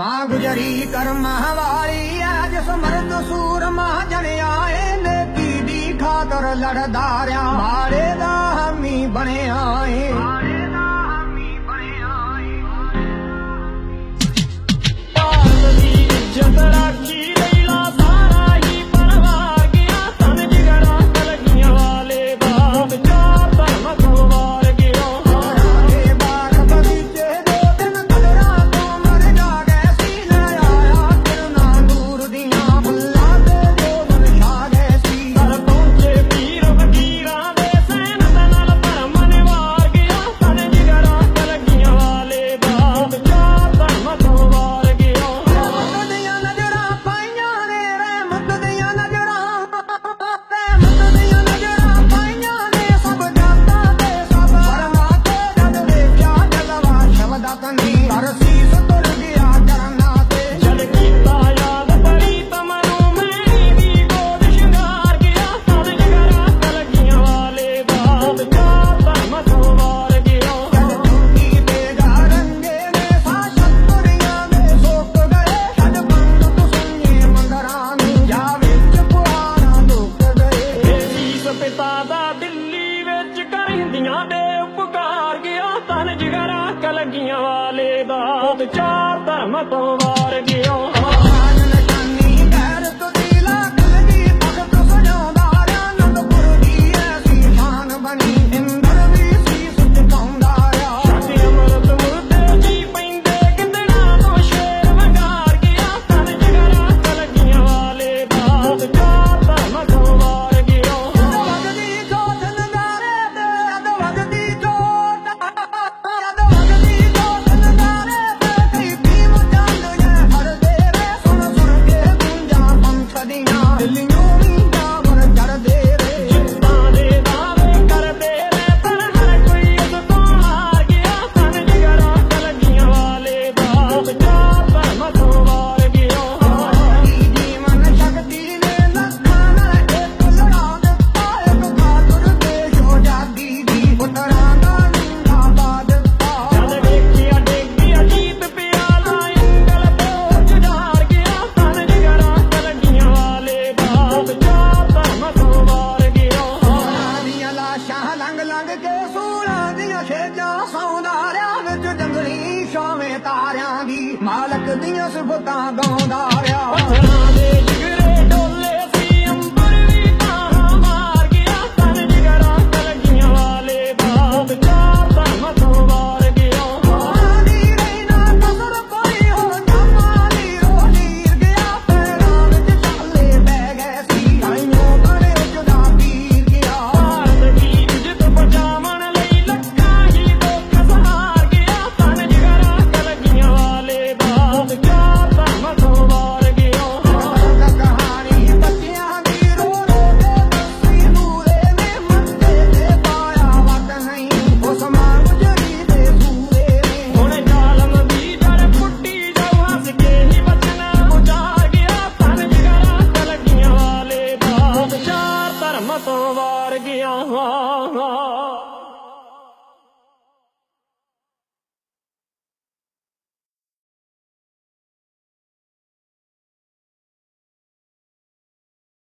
ਮਾਂ ਗੁਜਰੀ ਕਰਮਾਂ ਵਾਲੀ ਐ ਜਿਸ ਮਰਦ ਸੂਰਮਾ ਜਣਿਆ ਏ ਨੇਕੀ ਦੀ ਖਾਤਰ ਲੜਦਾ ਰਿਆ। ਮਾਰੇ ਦਾ ਹਮੀ ਬਣਿਆ ਏ। ਜਗਰਾ ਕਲਗੀਆਂ ਵਾਲੇ ਦਾ ਚਾਰ ਧਰਮ ਤੋਂ ਵਾਰ ਗਿਓ। ਲੰਗ ਲੰਗ ਕੇ ਸੂਲਾਂ ਦੀਆਂ ਛੇਜਾਂ ਸੌਂਦਾਰਿਆਂ ਵਿੱਚ ਜੰਗਲੀ ਸ਼ਾਵੇਂ ਤਾਰਿਆਂ ਦੀ ਮਾਲਕ ਦੀਆਂ ਸਿਫਤਾਂ ਗਾਉਂਦਾ ਰਿਹਾ। ਮਤ ਵਾਰ ਗਿਆ